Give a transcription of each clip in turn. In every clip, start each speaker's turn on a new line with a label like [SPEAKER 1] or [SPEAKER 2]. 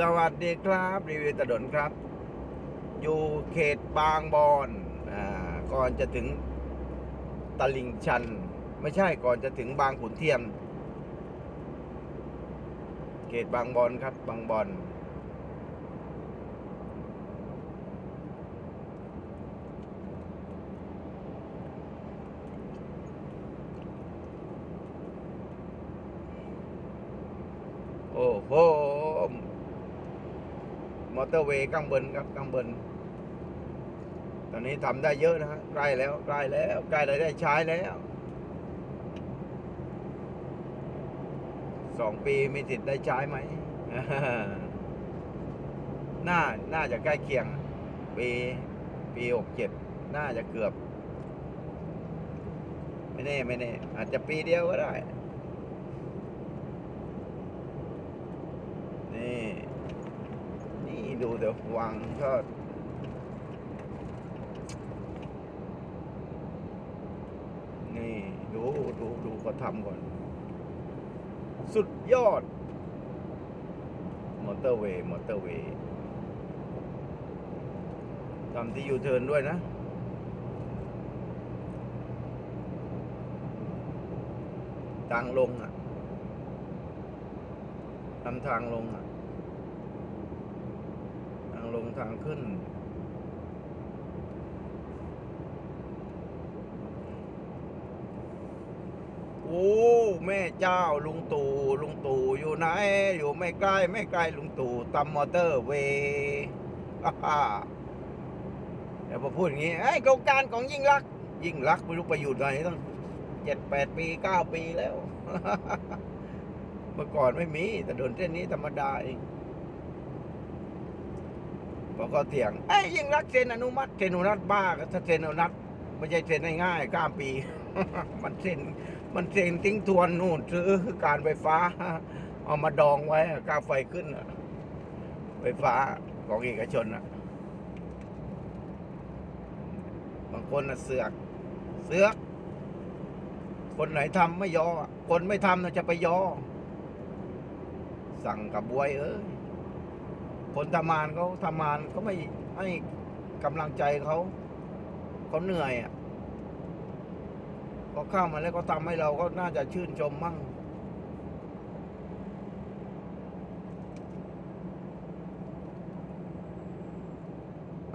[SPEAKER 1] สวัสดีครับ รีวิวถนนครับ อยู่เขตบางบอนอ่าก่อนจะถึงตลิ่งชัน ไม่ใช่ก่อนจะถึงบางขุนเทียนเขตบางบอนครับ บางบอนโอ้โห มอเตอร์เวย์ข้างบนครับข้างบนตอนนี้ทำได้เยอะนะฮะใกล้แล้วใกล้แล้วใกล้ได้ใช้แล้วสองปีมีสิทธิ์ได้ใช้ไหมน่า น่าจะใกล้เคียง ปี ปีหกเจ็ดน่าจะเกือบ ไม่แน่ ไม่แน่ อาจจะปีเดียวก็ได้ นี่ ดูเดี๋ยววางก็นี่ดูดูดูเขาทำก่อน สุดยอด มอเตอร์เวย์ มอเตอร์เวย์ทำที่ยูเทิร์นด้วยนะทางลงอะทำทางลงอะ ลงทางขึ้น โอ้แม่เจ้าลุงตู่ลุงตู่อยู่ไหน อยู่ไม่ใกล้ไม่ไกลลุงตู่ตำมอเตอร์เวย์ฮ่าฮ่าเดี๋ยวพอพูดอย่างนี้ไอ้โครงการของยิ่งรัก ยิ่งรักไม่รู้ไปอยู่ไหนตั้งเจ็ดแปดปีเก้าปีแล้ว เมื่อก่อนไม่มี แต่โดนเส้นนี้ธรรมดาเอง พอก็เถียงไอ้ยยิ่งรักเซ็นอนุมัติเซ็นอนุมัติบ้าก็ถ้าเซ็นอนุมัติไม่ใช่เซ็นง่ายๆข้ามปี มันเซ็นมันเซ็นทิ้งทวนนู่นซื้อการไฟฟ้า เอามาดองไว้อะค่าไฟขึ้นไฟฟ้าของเอกชนอะบางคนนะเสือก เสือก คนไหนทำไม่ยอ คนไม่ทำนะจะไปยอ สั่งกับบวยเอ้ย คนทำงานเขาทำงานเขาไม่ให้กำลังใจเขาเขาเหนื่อยอะพอเข้ามาแล้วก็ทำให้เราก็น่าจะชื่นชมมั่ง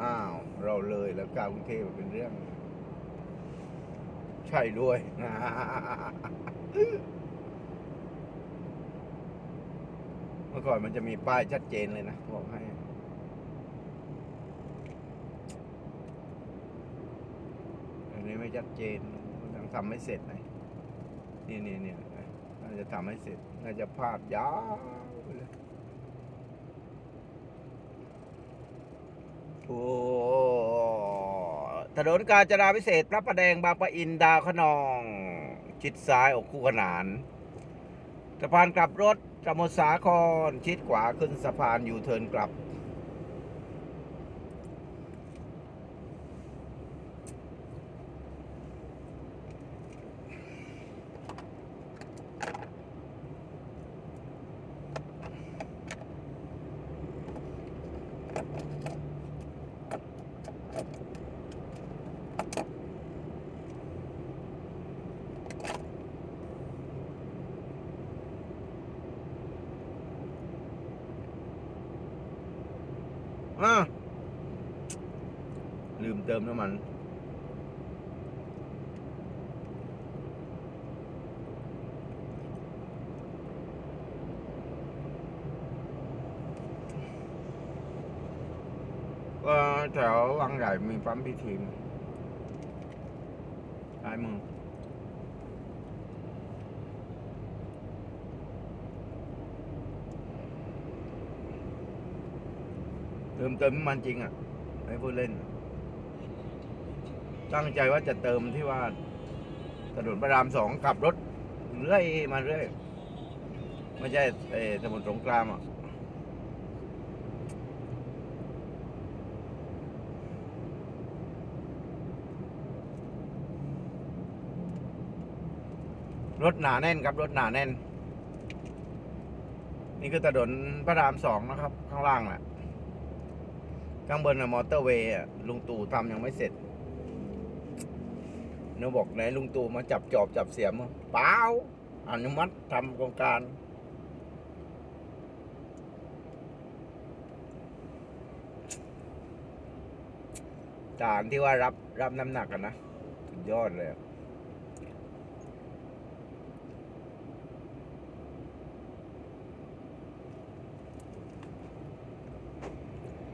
[SPEAKER 1] อ้าว เราเลยแล้วกาวกรุงเทพเป็นเรื่อง ใช่ด้วยเมื่อก่อนมันจะมีป้ายชัดเจนเลยนะบอกให้ อันนี้ไม่ชัดเจนยังทำไม่เสร็จนะนี่นี่นี่น่าจะทำให้เสร็จ น่าจะภาพยาวเลยโอ้ถนนกาญจนาพิเศษพระประแดงบางปะอินดาวขนอง ชิดซ้ายออกคู่ขนาน สะพานกลับรถสมุทรสาคร ชิดขวาขึ้นสะพานยูเทิร์นกลับ ลืมเติมน้ำมัน ก็แถววังใหญ่มีปั๊มพีทีมซ้ายมือ เติมเติมน้ำมันจริงอะไม่พูดเล่น ตั้งใจว่าจะเติมที่ว่าถนนพระรามสองขับรถเรื่อยมาเรื่อยไม่ใช่เอถนนสงครามอะรถหนาแน่นครับรถหนาแน่นนนี่คือถนนพระรามสองนะครับ ข้างล่างแหละ ข้างบนน่ะมอเตอร์เวย์อะลุงตู่ทำยังไม่เสร็จเนึกบอกไหนลุงตู่มาจับจอบจับเสียมเปล่าอนุมัติทำโครงการ จานที่ว่ารับรับน้ำหนักกันนะ สุดยอดเลย